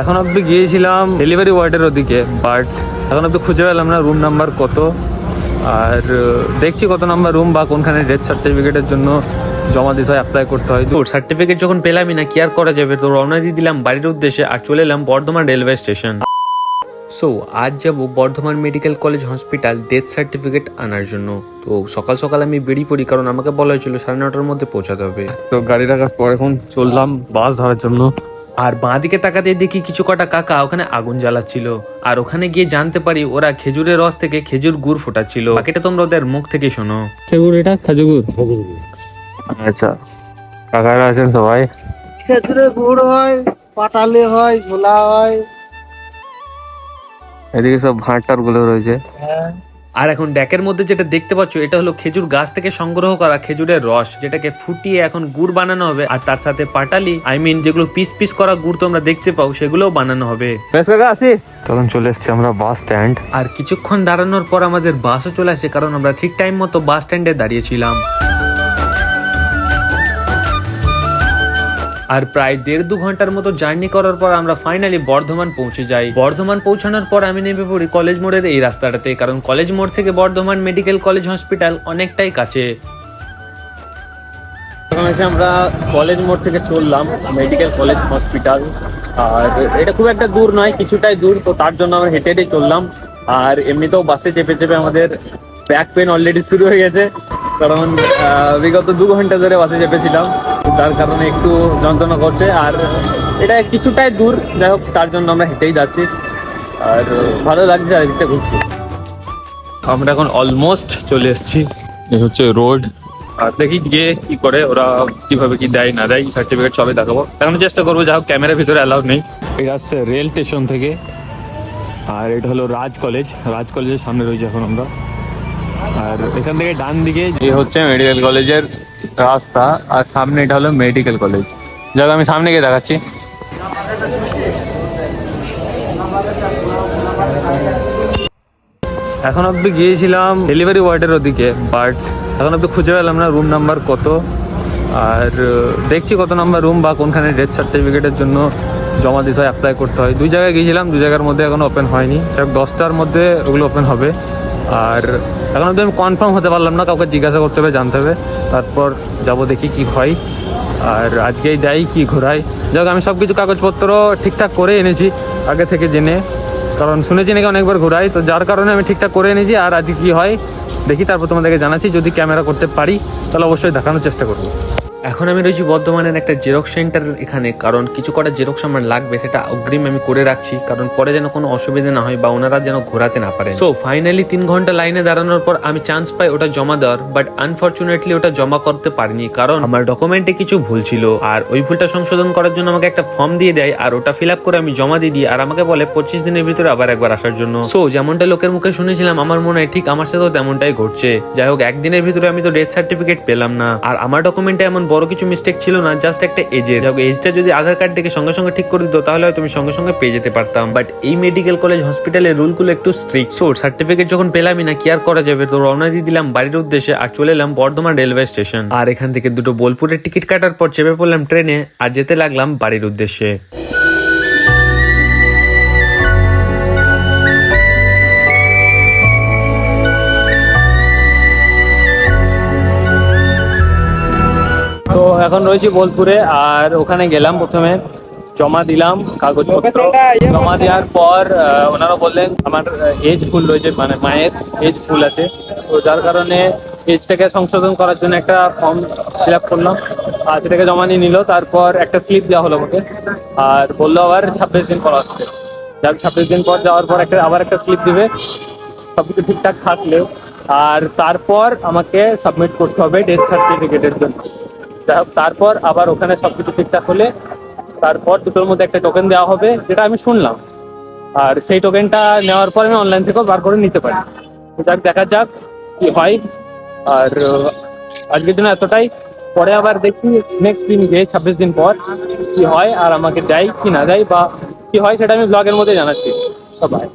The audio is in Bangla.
এখন অব্দি গিয়েছিলাম ডেলিভারি ওয়ার্ডের ওদিকে বাট এখন অব্দি খুঁজে পেলাম না রুম নাম্বার কত। আর দেখছি কত নাম্বার রুম বা কোনখানে ডেথ সার্টিফিকেটের জন্য জমা দিতে হয় অ্যাপ্লাই করতে হয়। তোর সার্টিফিকেট যখন পেলামই না কি আর করা যাবে? তো রওনা দিয়ে দিলাম বাড়ির উদ্দেশ্যে আর চলে এলাম বর্ধমান রেলওয়ে স্টেশন সো আজ যাব Bardhaman medical college hospital death certificate আনার জন্য। তো সকাল সকাল আমি বেরিয়ে পড়ি কারণ আমাকে বলা হয়েছিল সাড়ে নটার মধ্যে পৌঁছাতে হবে। তো গাড়ি রাখার পর এখন চললাম বাস ধরার জন্য। আর বাঁদিকে তাকাতে দেখি কিছু কটা কাকা ওখানে আগুন জ্বালাচ্ছিল। আর ওখানে গিয়ে জানতে পারি ওরা খেজুরের রস থেকে খেজুর গুড় ফোটাচ্ছিল। বাকিটা তোমরা ওদের মুখ থেকে শোনো। খেজুর এটা? খেজুর আচ্ছা। কাকারা আছেন সবাই? খেজুরে গুড় হয় পাটালে হয় ঝোলা হয়। এদিকে সব ভাঁটারগুলো রয়েছে। আর এখন ড্যাকের মধ্যে যেটা দেখতে পাচ্ছ এটা হলো খেজুর গাছ থেকে সংগ্রহ করা খেজুরের রস যেটাকে ফুটিয়ে এখন গুড় বানানো হবে। আর তার সাথে পাটালি আই মিন যেগুলো পিস পিস করা গুড় তোমরা দেখতে পাও সেগুলোও বানানো হবে। আসি। তখন চলে এসছি আমরা বাস স্ট্যান্ড আর কিছুক্ষণ দাঁড়ানোর পর আমাদের বাসও চলে আসে কারণ আমরা ঠিক টাইম মতো বাস স্ট্যান্ডে দাঁড়িয়েছিলাম আর প্রায় দেড় দু ঘণ্টার মতো জার্নি করার পর আমরা ফাইনালি বর্ধমান পৌঁছে যাই। বর্ধমান পৌঁছানোর পর আমি নেমে পড়ি কলেজ মোড়ের এই রাস্তাটাতে, কারণ কলেজ মোড় থেকে বর্ধমান মেডিকেল কলেজ হসপিটাল অনেকটাই কাছে। আমরা কলেজ মোড় থেকে চললাম, মেডিকেল কলেজ হসপিটাল। আর এটা খুব একটা দূর নয়, কিছুটাই দূর, তো তার জন্য আমরা হেঁটে হেঁটে চললাম। আর এমনিতেও বাসে চেপে চেপে আমাদের ব্যাক পেন অলরেডি শুরু হয়ে গেছে, কারণ বিগত দু ঘণ্টা ধরে বাসে চেপেছিলাম। তার কারণে একটু যন্ত্রণা করছে। আর এটা কিছুটাই দূর। যাই হোক তার জন্য আমরা হেঁটেই যাচ্ছি। আর ভালো লাগছে আর এদিকটা ঘুরছি আমরা এখন অলমোস্ট চলে এসেছি। এই হচ্ছে রোড আর দেখি গিয়ে কি করে ওরা কীভাবে কি দেয় না দেয় সার্টিফিকেট সবে দেখাবো। এখন চেষ্টা করব যা হোক ক্যামেরার ভিতরে অ্যালাউ নেই। এটা আসছে রেল স্টেশন থেকে। আর এটা হলো রাজ কলেজ রাজ কলেজের সামনে রয়েছে এখন আমরা। আর এখান থেকে ডান দিকে যে হচ্ছে মেডিকেল কলেজের রাস্তা, আর সামনে এটা হলো মেডিকেল কলেজ যাক, আমি সামনে গিয়ে দেখাচ্ছি। এখন অব্দি গিয়েছিলাম ডেলিভারি ওয়ার্ডের ওদিকে বাট এখন অব্দি খুঁজে পেলাম না রুম নাম্বার কত। আর দেখছি কত নাম্বার রুম বা কোনখানে ডেথ সার্টিফিকেটের জন্য জমা দিতে হয় অ্যাপ্লাই করতে হয়। দুই জায়গায় গিয়েছিলাম দুই জায়গার মধ্যে এখন ওপেন হয়নি। দশটার মধ্যে ওগুলো ওপেন হবে। আর এখন আমি কনফার্ম হতে পারলাম না, কাউকে জিজ্ঞাসা করতে হবে, জানতে হবে। তারপর যাব দেখি কি হয়। আর আজকেই দেয় কি ঘোরায়। যাক আমি সব কিছু কাগজপত্র ঠিকঠাক করে এনেছি, আগে থেকে জেনে। কারণ শুনেছি নাকি অনেকবার ঘোরাই তো যার কারণে আমি ঠিকঠাক করে এনেছি, আর আজকে কি হয়, দেখি তারপর তোমাদেরকে জানাচ্ছি। যদি ক্যামেরা করতে পারি, তাহলে অবশ্যই দেখানোর চেষ্টা করব। এখন আমি রয়েছি বর্ধমানের একটা জেরক্স সেন্টার এখানে, কারণ কিছু কটা জেরক্স আমার লাগবে, সেটা অগ্রিম আমি করে রাখছি, কারণ পরে যেন কোনো অসুবিধা না হয় বা ওনারা যেন ঘোরাতে না পারে সো ফাইনালি তিন ঘণ্টা লাইনে দাঁড়ানোর পর আমি চান্স পাই ওটা জমা দেওয়ার বাট আনফর্চুনেটলি ওটা জমা করতে পারিনি, কারণ আমার ডকুমেন্টে কিছু ভুল ছিল, আর ওই ভুলটা সংশোধন করার জন্য আমাকে একটা ফর্ম দিয়ে দেয়, আর ওটা ফিল আপ করে আমি জমা দিয়ে দিই, আর আমাকে বলে পঁচিশ দিনের ভিতরে আবার একবার আসার জন্য। সো যেমনটা লোকের মুখে শুনেছিলাম, আমার মনে হয় ঠিক আমার সাথেও তেমনটাই ঘটছে। যাই হোক, একদিনের ভিতরে আমি তো ডেথ সার্টিফিকেট পেলাম না, আর আমার ডকুমেন্টে এমন বড় কিছু মিস্টেক ছিল না জাস্ট একটা এজের এজটা যদি আধার কার্ড থেকে সঙ্গে সঙ্গে ঠিক করে দিত, তাহলে হয়তো আমি সঙ্গে সঙ্গে পেয়ে যেতে পারতাম। বাট এই মেডিকেল কলেজ হসপিটালের রুলগুলো একটু স্ট্রিক্ট সো সার্টিফিকেট যখন পেলামই না, কি আর করা যাবে? তো রওনা দিয়ে দিলাম বাড়ির উদ্দেশ্যে আর চলে এলাম বর্ধমান রেলওয়ে স্টেশন আর এখান থেকে দুটো বোলপুরের টিকিট কাটার পর চেপে পড়লাম ট্রেনে আর যেতে লাগলাম বাড়ির উদ্দেশ্যে। এখন রয়েছি বোলপুরে আর ওখানে গেলাম প্রথমে। জমা দিলাম কাগজপত্র। জমা দেওয়ার পর ওনারা বললেন আমার এজ ফুল রয়েছে মানে মায়ের এজ ফুল আছে। তো যার কারণে এজটাকে সংশোধন করার জন্য একটা ফর্ম ফিল আপ করলাম। আর সেটাকে জমা নিয়ে নিল তারপর একটা স্লিপ দেওয়া হলো আমাকে। আর বলল আবার ছাব্বিশ দিন পর আসতে যাক ছাব্বিশ দিন পর যাওয়ার পর একটা আবার একটা স্লিপ দিবে। সবকিছু ঠিকঠাক থাকলেও। আর তারপর আমাকে সাবমিট করতে হবে ডেথ সার্টিফিকেটের জন্য। তারপর আবার ওখানে সবকিছু ঠিকঠাক হলে তারপর দুটোর মধ্যে একটা টোকেন দেওয়া হবে, যেটা আমি শুনলাম। আর সেই টোকেনটা নেওয়ার পর আমি অনলাইন থেকেও বার করে নিতে পারি। যাক, দেখা যাক কি হয়। আর আজকের জন্য এতটাই। পরে আবার দেখি নেক্সট দিন গিয়ে, ছাব্বিশ দিন পর কি হয় আর আমাকে দেয় কি না দেয় বা কি হয় সেটা আমি ব্লগের মধ্যে জানাচ্ছি। সবাই